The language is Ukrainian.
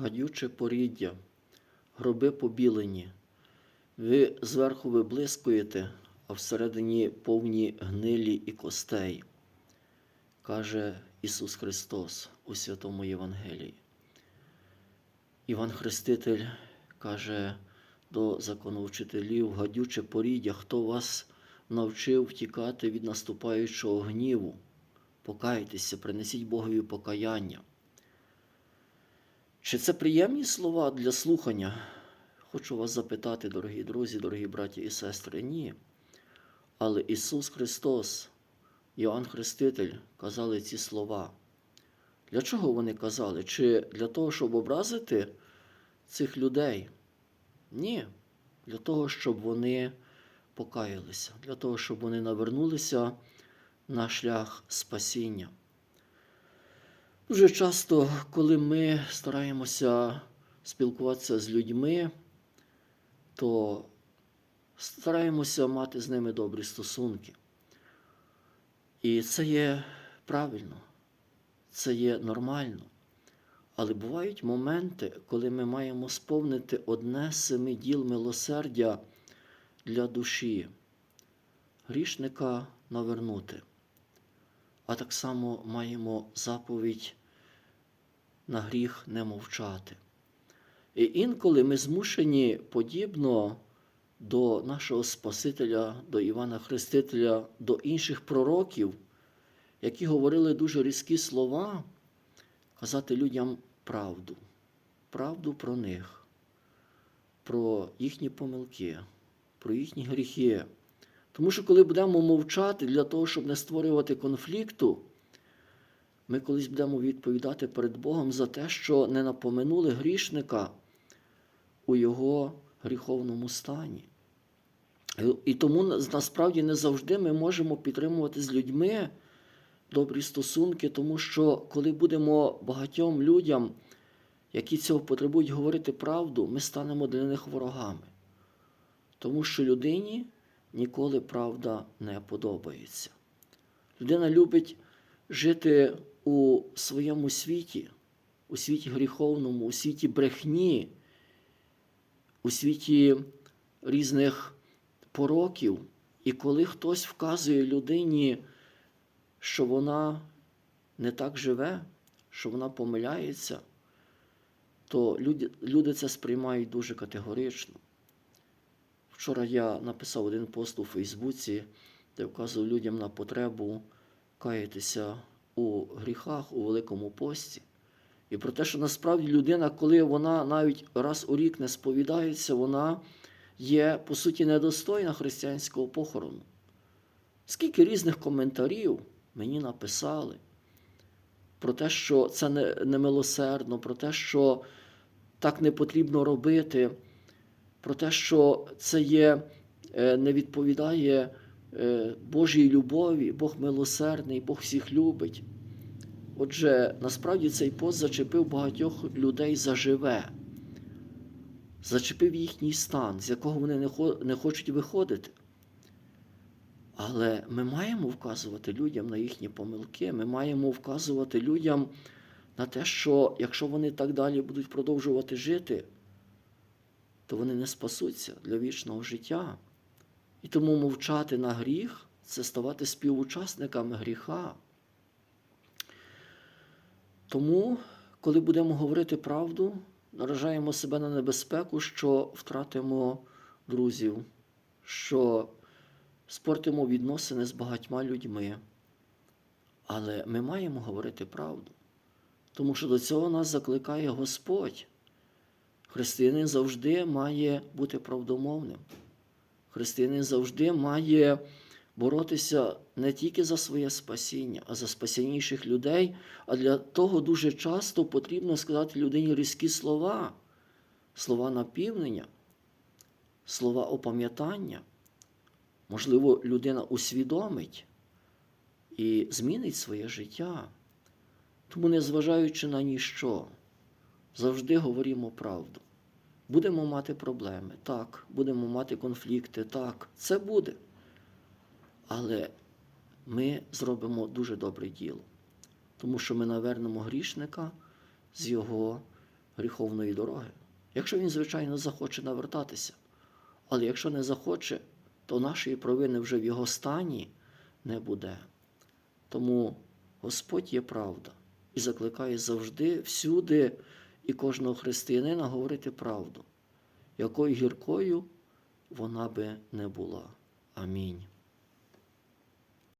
гадюче поріддя, гроби побілені. Ви зверху виблискуєте, а всередині повні гнилі і костей, каже Ісус Христос у Святому Євангелії. Іван Хреститель каже до законовчителів, гадюче поріддя, хто вас навчив втікати від наступаючого гніву. Покайтеся, принесіть Богові покаяння. Чи це приємні слова для слухання? Хочу вас запитати, дорогі друзі, дорогі браті і сестри, ні. Але Ісус Христос, Іоанн Хреститель казали ці слова. Для чого вони казали? Чи для того, щоб образити цих людей? Ні. Для того, щоб вони покаялися, для того, щоб вони навернулися на шлях спасіння. Дуже часто, коли ми стараємося спілкуватися з людьми, то стараємося мати з ними добрі стосунки. І це є правильно, це є нормально. Але бувають моменти, коли ми маємо сповнити одне з семи діл милосердя для душі, грішника навернути. А так само маємо заповідь на гріх не мовчати. І інколи ми змушені подібно до нашого Спасителя, до Івана Хрестителя, до інших пророків, які говорили дуже різкі слова, казати людям правду, правду про них, про їхні помилки, про їхні гріхи. Тому що коли будемо мовчати для того, щоб не створювати конфлікту, ми колись будемо відповідати перед Богом за те, що не напоминули грішника у його гріховному стані. І тому насправді не завжди ми можемо підтримувати з людьми добрі стосунки, тому що коли будемо багатьом людям, які цього потребують говорити правду, ми станемо для них ворогами. Тому що людині ніколи правда не подобається. Людина любить жити у своєму світі, у світі гріховному, у світі брехні, у світі різних пороків. І коли хтось вказує людині, що вона не так живе, що вона помиляється, то люди, люди це сприймають дуже категорично. Вчора я написав один пост у Фейсбуці, де вказував людям на потребу каятися у гріхах у Великому пості. І про те, що насправді людина, коли вона навіть раз у рік не сповідається, вона є, по суті, недостойна християнського похорону. Скільки різних коментарів мені написали про те, що це немилосердно, про те, що так не потрібно робити, про те, що це є, не відповідає Божій любові, Бог милосердний, Бог всіх любить. Отже, насправді цей пост зачепив багатьох людей заживе, зачепив їхній стан, з якого вони не хочуть виходити. Але ми маємо вказувати людям на їхні помилки, ми маємо вказувати людям на те, що якщо вони так далі будуть продовжувати жити, то вони не спасуться для вічного життя. І тому мовчати на гріх це ставати співучасниками гріха. Тому, коли будемо говорити правду, наражаємо себе на небезпеку, що втратимо друзів, що спортимо відносини з багатьма людьми. Але ми маємо говорити правду, тому що до цього нас закликає Господь. Християнин завжди має бути правдомовним. Християнин завжди має боротися не тільки за своє спасіння, а за спасіння інших людей. А для того дуже часто потрібно сказати людині різкі слова, слова напівнення, слова опам'ятання. Можливо, людина усвідомить і змінить своє життя. Тому, незважаючи на ніщо, завжди говоримо правду. Будемо мати проблеми, так, будемо мати конфлікти, так, це буде. Але ми зробимо дуже добре діло, тому що ми навернемо грішника з його гріховної дороги. Якщо він, звичайно, захоче навертатися. Але якщо не захоче, то нашої провини вже в його стані не буде. Тому Господь є правда і закликає завжди, всюди і кожного християнина говорити правду, якою гіркою вона би не була. Амінь.